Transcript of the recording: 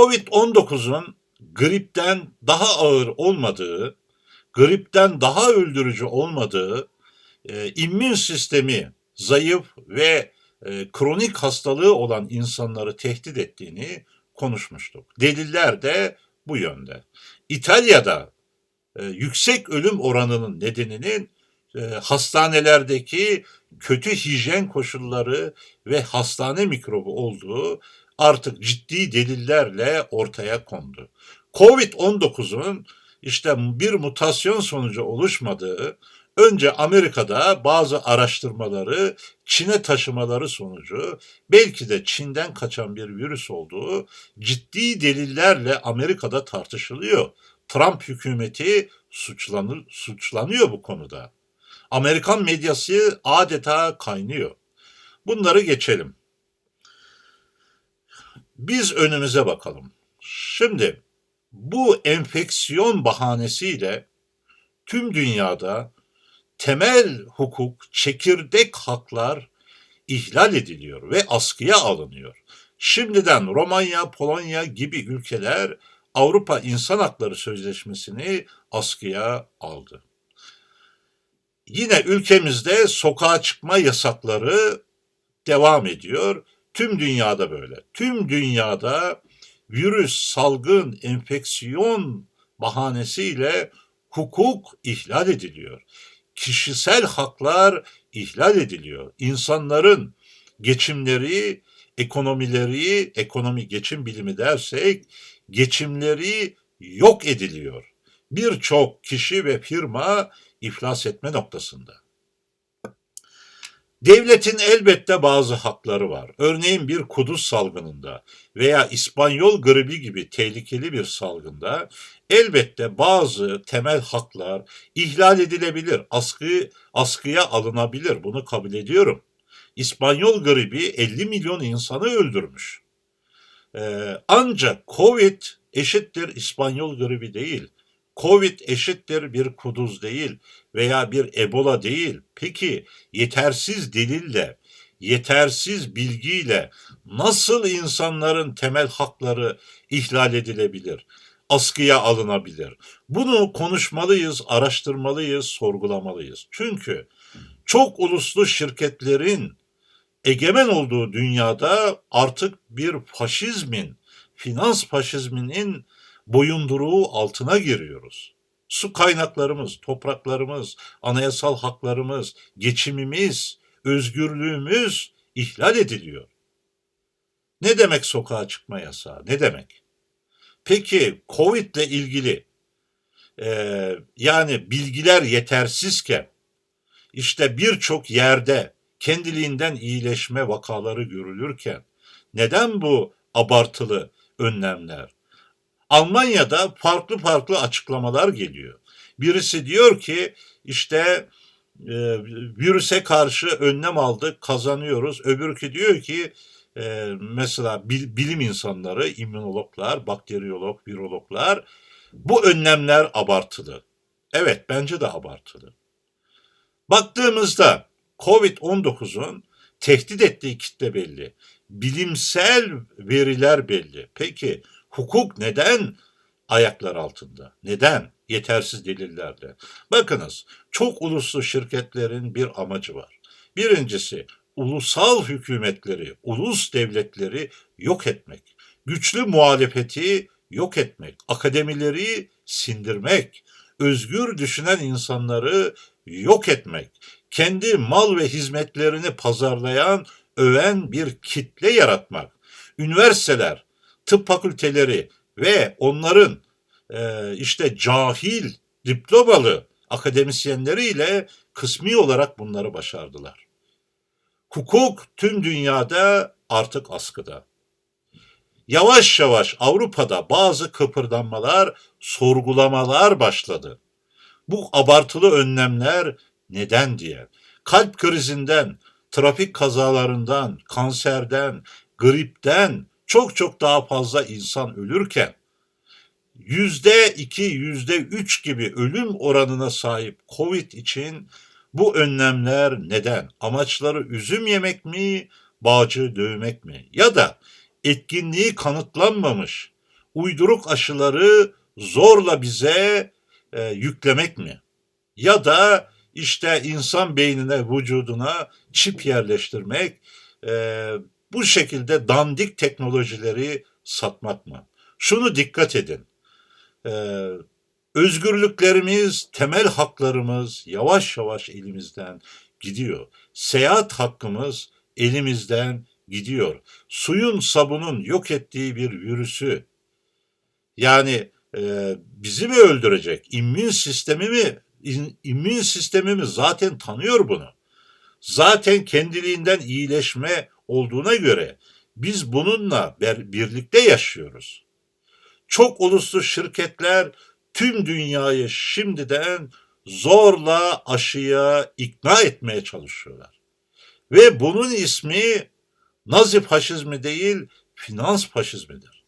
Covid-19'un gripten daha ağır olmadığı, gripten daha öldürücü olmadığı, e, immün sistemi zayıf ve e, kronik hastalığı olan insanları tehdit ettiğini konuşmuştuk. Deliller de bu yönde. İtalya'da e, yüksek ölüm oranının nedeninin e, hastanelerdeki kötü hijyen koşulları ve hastane mikrobu olduğu artık ciddi delillerle ortaya kondu. Covid-19'un işte bir mutasyon sonucu oluşmadığı, önce Amerika'da bazı araştırmaları Çin'e taşımaları sonucu belki de Çin'den kaçan bir virüs olduğu ciddi delillerle Amerika'da tartışılıyor. Trump hükümeti suçlanır, suçlanıyor bu konuda. Amerikan medyası adeta kaynıyor. Bunları geçelim. Biz önümüze bakalım. Şimdi bu enfeksiyon bahanesiyle tüm dünyada temel hukuk, çekirdek haklar ihlal ediliyor ve askıya alınıyor. Şimdiden Romanya, Polonya gibi ülkeler Avrupa İnsan Hakları Sözleşmesi'ni askıya aldı. Yine ülkemizde sokağa çıkma yasakları devam ediyor. Tüm dünyada böyle. Tüm dünyada virüs, salgın, enfeksiyon bahanesiyle hukuk ihlal ediliyor. Kişisel haklar ihlal ediliyor. İnsanların geçimleri, ekonomileri, ekonomi geçim bilimi dersek geçimleri yok ediliyor. Birçok kişi ve firma iflas etme noktasında. Devletin elbette bazı hakları var. Örneğin bir kuduz salgınında veya İspanyol gribi gibi tehlikeli bir salgında elbette bazı temel haklar ihlal edilebilir, askı, askıya alınabilir. Bunu kabul ediyorum. İspanyol gribi 50 milyon insanı öldürmüş. Ee, ancak Covid eşittir İspanyol gribi değil. Covid eşittir bir kuduz değil veya bir Ebola değil. Peki yetersiz delille, yetersiz bilgiyle nasıl insanların temel hakları ihlal edilebilir? askıya alınabilir. Bunu konuşmalıyız, araştırmalıyız, sorgulamalıyız. Çünkü çok uluslu şirketlerin egemen olduğu dünyada artık bir faşizmin, finans faşizminin boyunduruğu altına giriyoruz. Su kaynaklarımız, topraklarımız, anayasal haklarımız, geçimimiz, özgürlüğümüz ihlal ediliyor. Ne demek sokağa çıkma yasağı? Ne demek? Peki Covid ile ilgili e, yani bilgiler yetersizken işte birçok yerde kendiliğinden iyileşme vakaları görülürken neden bu abartılı önlemler? Almanya'da farklı farklı açıklamalar geliyor. Birisi diyor ki işte e, virüse karşı önlem aldık kazanıyoruz. Öbürkü diyor ki e, mesela bil, bilim insanları, immünologlar, bakteriyolog, virologlar bu önlemler abartılı. Evet bence de abartılı. Baktığımızda Covid-19'un tehdit ettiği kitle belli. Bilimsel veriler belli. Peki hukuk neden ayaklar altında? Neden? Yetersiz delillerle. Bakınız çok uluslu şirketlerin bir amacı var. Birincisi ulusal hükümetleri, ulus devletleri yok etmek. Güçlü muhalefeti yok etmek. Akademileri sindirmek. Özgür düşünen insanları yok etmek. Kendi mal ve hizmetlerini pazarlayan, öven bir kitle yaratmak. Üniversiteler, tıp fakülteleri ve onların e, işte cahil, diplomalı akademisyenleriyle kısmi olarak bunları başardılar. Hukuk tüm dünyada artık askıda. Yavaş yavaş Avrupa'da bazı kıpırdanmalar, sorgulamalar başladı. Bu abartılı önlemler neden diye. Kalp krizinden, trafik kazalarından, kanserden, gripten çok çok daha fazla insan ölürken yüzde iki, yüzde üç gibi ölüm oranına sahip Covid için bu önlemler neden? Amaçları üzüm yemek mi, bağcı dövmek mi? Ya da etkinliği kanıtlanmamış, uyduruk aşıları zorla bize e, yüklemek mi? Ya da işte insan beynine, vücuduna çip yerleştirmek, e, bu şekilde dandik teknolojileri satmak mı? Şunu dikkat edin. E, özgürlüklerimiz, temel haklarımız yavaş yavaş elimizden gidiyor. Seyahat hakkımız elimizden gidiyor. Suyun sabunun yok ettiği bir virüsü yani e, bizi mi öldürecek? İmmün sistemi mi? İmmün sistemimiz zaten tanıyor bunu. Zaten kendiliğinden iyileşme olduğuna göre biz bununla birlikte yaşıyoruz. Çok uluslu şirketler tüm dünyayı şimdiden zorla aşıya ikna etmeye çalışıyorlar. Ve bunun ismi Nazi faşizmi değil, finans faşizmidir.